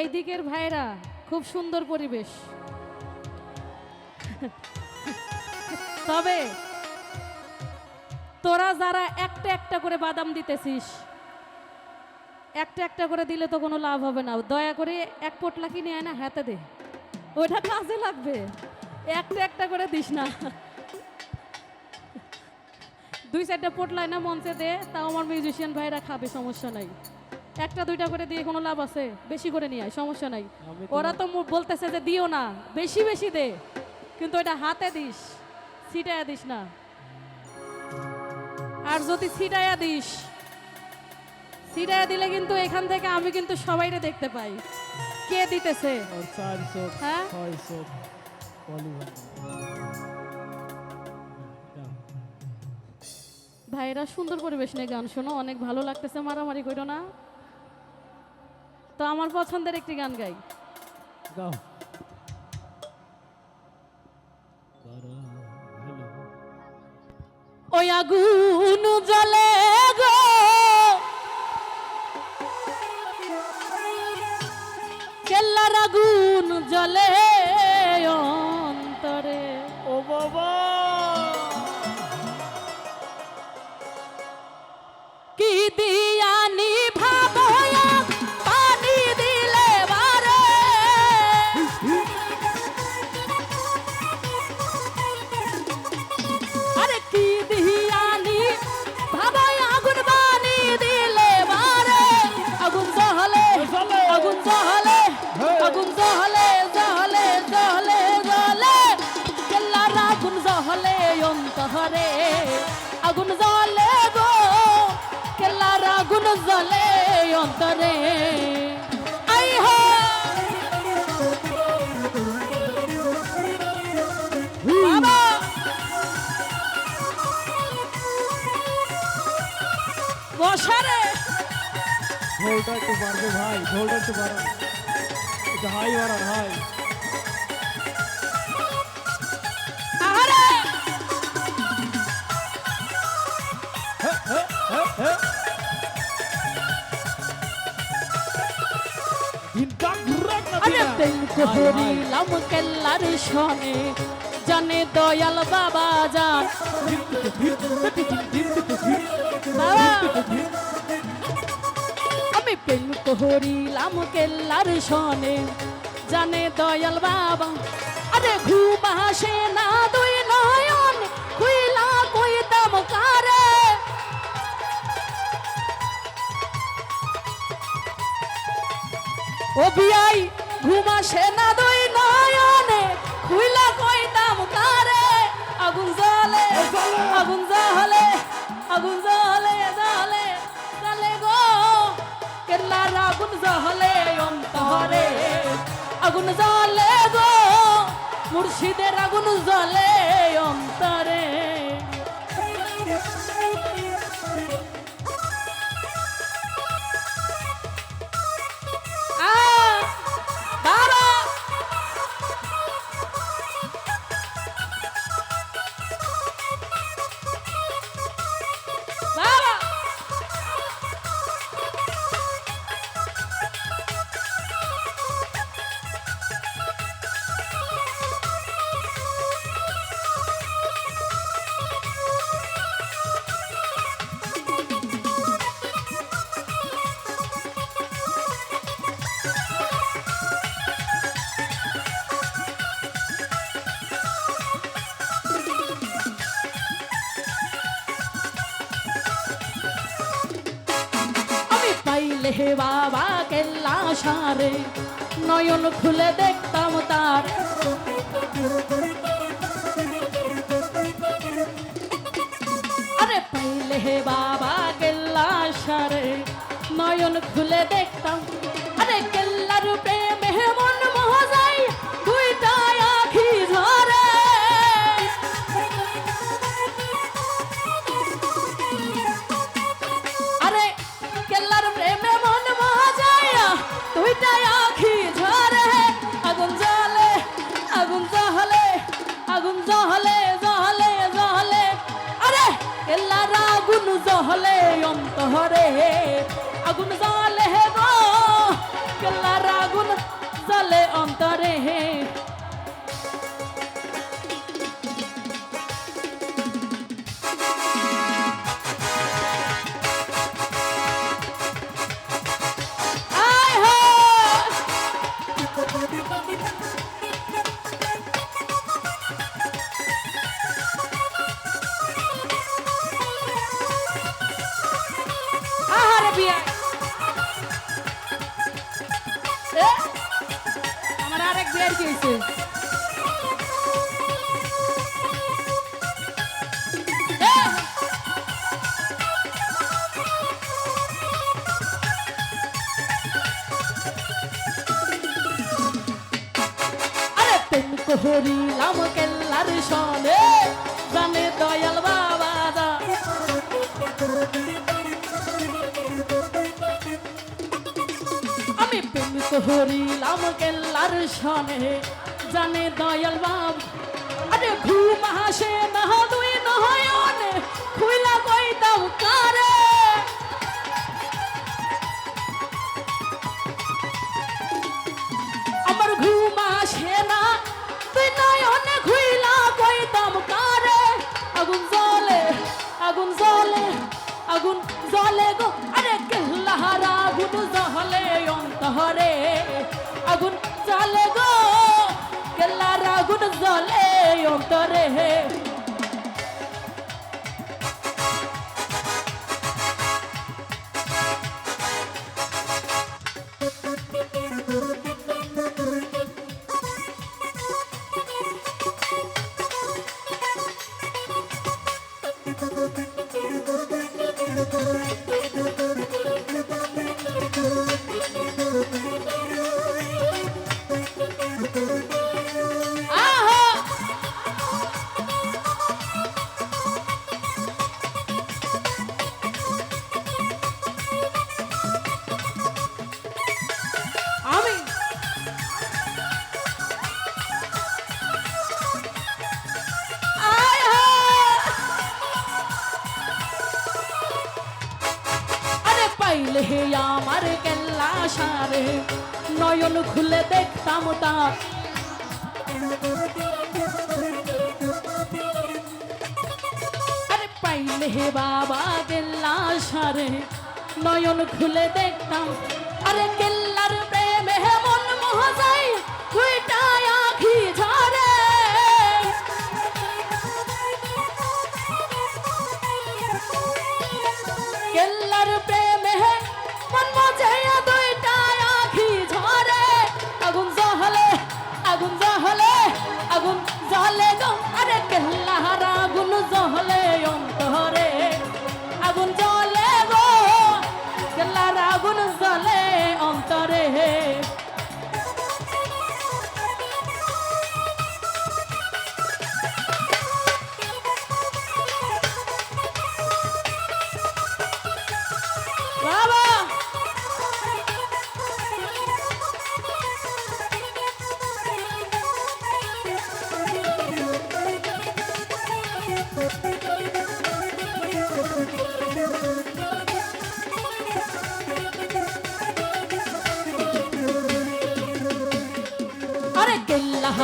এই দিকের ভাইরা, খুব সুন্দর পরিবেশ। তবে তোরা যারা একটা একটা করে বাদাম দিতেছিস, একটা একটা করে দিলে তো কোনো লাভ হবে না। দয়া করে এক পোটলা কিনে আয় না হাতে দে। ওটা কাজে লাগবে। একটা একটা করে দিস না। দুই চারটা পোটলায় না মঞ্চে দে, তাও আমার মিউজিশিয়ান ভাইরা খাবে, সমস্যা নাই। একটা দুইটা করে দিয়ে কোনো লাভ আছে? বেশি করে নিয়ে আয় সমস্যা নাই। ওরা তো বলতেছে যে দিও না বেশি বেশি দে। কিন্তু এটা হাতে দিস ছিটায়া দিস না। আর যদি ছিটায়া দিস ছিটায়া দিলে কিন্তু এখান থেকে আমি কিন্তু সবাইরে দেখতে পাই। কে দিতেছে? হ্যাঁ? ভাইরা সুন্দর পরিবেশ নিয়ে গান শোনো অনেক ভালো লাগতেছে মারামারি করো না। তো আমার পছন্দের একটি গান গাই। ওই আগুন জলে গো। কেল্লার আগুন জলে অন্তরে। বসারে ঢোলটা একটু বাড়বে ভাই ঢোলটা একটু একটু হাই বাড়ান হাই। হরিলাম কেল্লার শনে জানে দয়াল বাবা বাবা! আমি বেঙ্ক হরিলাম কেল্লার শনে জানে দয়াল বাবা। আরে ঘুম না দুই নয়ন। খুইলা কইতাম কারে? ও বিয়াই ঘুম আসে পাইলে হে বাবা কেল্লা সারে নয়ন খুলে দেখতাম তার। আরে পাইলে বাবা কেল্লা সারে নয়ন খুলে দেখতাম বিয়ে আমার আরেক বিয়ে দিয়েছে হরিলাম কেল্লার সনে জানে দয়াল বাবা কহরিলাম কেল্লার সনে, জানে দয়াল বাব। আরে ঘুম হাসে না, দুই নহয়নে খুইলা কইতাম কারে? আমার ঘুম আসে না তুই নয়নে, খুইলা কইতাম কারে? আগুন জ্বলে আগুন জ্বলে আগুন জ্বলে গো। আরে কেল্লাহারা আগুন জ্বলে অন্তরে আগুন জ্বলে গো কেল্লার আগুন জ্বলে অন্তরে আহা সারে নয়ন খুলে দেখতাম তার। আরে পাইলে হে বাবা গেল্লা সারে নয়ন খুলে দেখতাম। আরে কেল্লার প্রেমে মন মোহ যায়।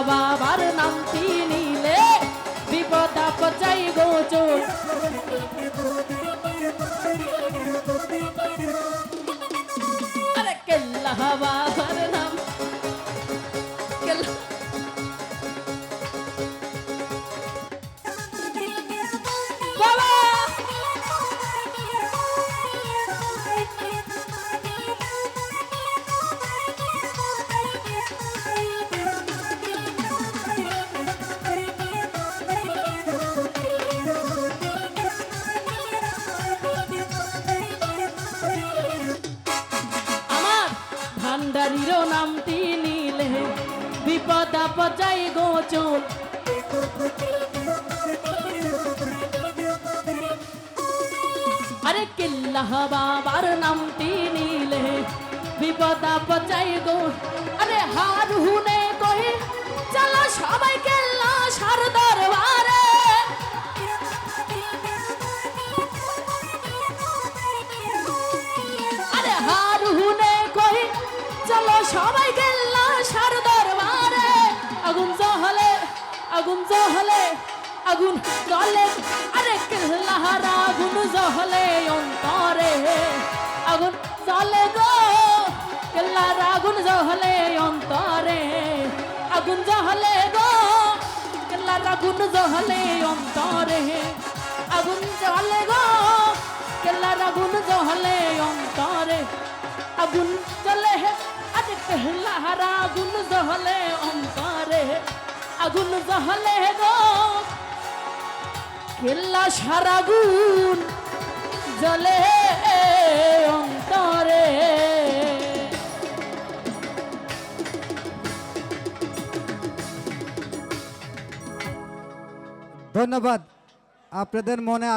বাবার নাম নিলে বিপদ আপচাই গোচর আরে কেল্লাহ বাবার বিপদ আপচাই গোচর আরে কিল্লাহ বাবার নামটি নিলে বিপদ আপচাই গো। আরে হার হুনে কই, চলো সবাই কেল্লা সার দরবারে। আরে হার হুনে কই, চলো সবাই আগুন জহলে, আগুন জলে, আরে কেল্লাহার আগুন জহলে অন্তরে। আগুন জলে গো কেল্লার আগুন জহলে অন্তরে। আগুন জহলে গো কেল্লার আগুন জহলে অন্তরে। আগুন জলে গো কেল্লার আগুন জহলে অন্তরে। আগুন হে, আরে কেল্লা সারা আগুন জহলে অন্তরে। আগুন জহলে কেল্লা সারা আগুন জলে অন্তরে। ধন্যবাদ। আপনাদের মনে